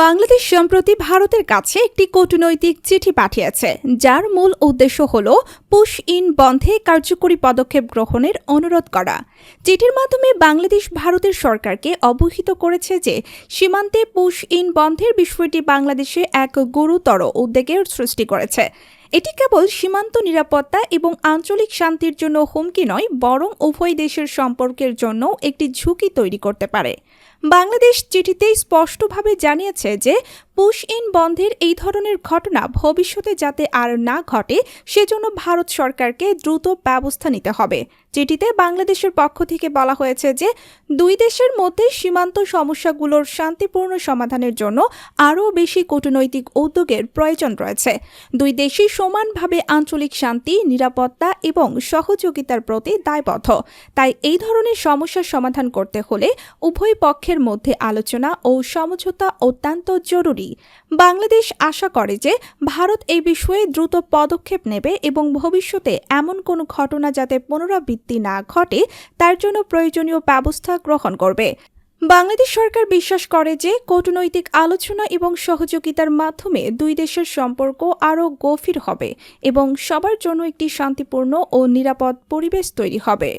বাংলাদেশ সম্প্রতি ভারতের কাছে একটি কূটনৈতিক চিঠি পাঠিয়েছে, যার মূল উদ্দেশ্য হল পুশ ইন বন্ধে কার্যকরী পদক্ষেপ গ্রহণের অনুরোধ করা। চিঠির মাধ্যমে বাংলাদেশ ভারতের সরকারকে অবহিত করেছে যে, সীমান্তে পুশ ইন বন্ধের বিষয়টি বাংলাদেশে এক গুরুতর উদ্বেগের সৃষ্টি করেছে। এটি কেবল সীমান্ত নিরাপত্তা এবং আঞ্চলিক শান্তির জন্য হুমকি নয়, বরং উভয় দেশের সম্পর্কের জন্য একটি ঝুঁকি তৈরি করতে পারে। বাংলাদেশ চিঠিতে স্পষ্টভাবে জানিয়েছে যে পুশ ইন বন্ধের এই ধরনের ঘটনা ভবিষ্যতে যাতে আর না ঘটে, সেজন্য ভারত সরকারকে দ্রুত ব্যবস্থা নিতে হবে। চিঠিতে বাংলাদেশের পক্ষ থেকে বলা হয়েছে যে, দুই দেশের মধ্যে সীমান্ত সমস্যাগুলোর শান্তিপূর্ণ সমাধানের জন্য আরও বেশি কূটনৈতিক উদ্যোগের প্রয়োজন রয়েছে। দুই দেশই সমানভাবে আঞ্চলিক শান্তি, নিরাপত্তা এবং সহযোগিতার প্রতি দায়বদ্ধ। তাই এই ধরনের সমস্যার সমাধান করতে হলে উভয় পক্ষের মধ্যে আলোচনা ও সমঝোতা অত্যন্ত জরুরি। বাংলাদেশ আশা করে যে ভারত এই বিষয়ে দ্রুত পদক্ষেপ নেবে এবং ভবিষ্যতে এমন কোনো ঘটনা যাতে পুনরাবৃত্তি না ঘটে, তার জন্য প্রয়োজনীয় ব্যবস্থা গ্রহণ করবে। বাংলাদেশ সরকার বিশ্বাস করে যে কূটনৈতিক আলোচনা এবং সহযোগিতার মাধ্যমে দুই দেশের সম্পর্ক আরও গভীর হবে এবং সবার জন্য একটি শান্তিপূর্ণ ও নিরাপদ পরিবেশ তৈরি হবে।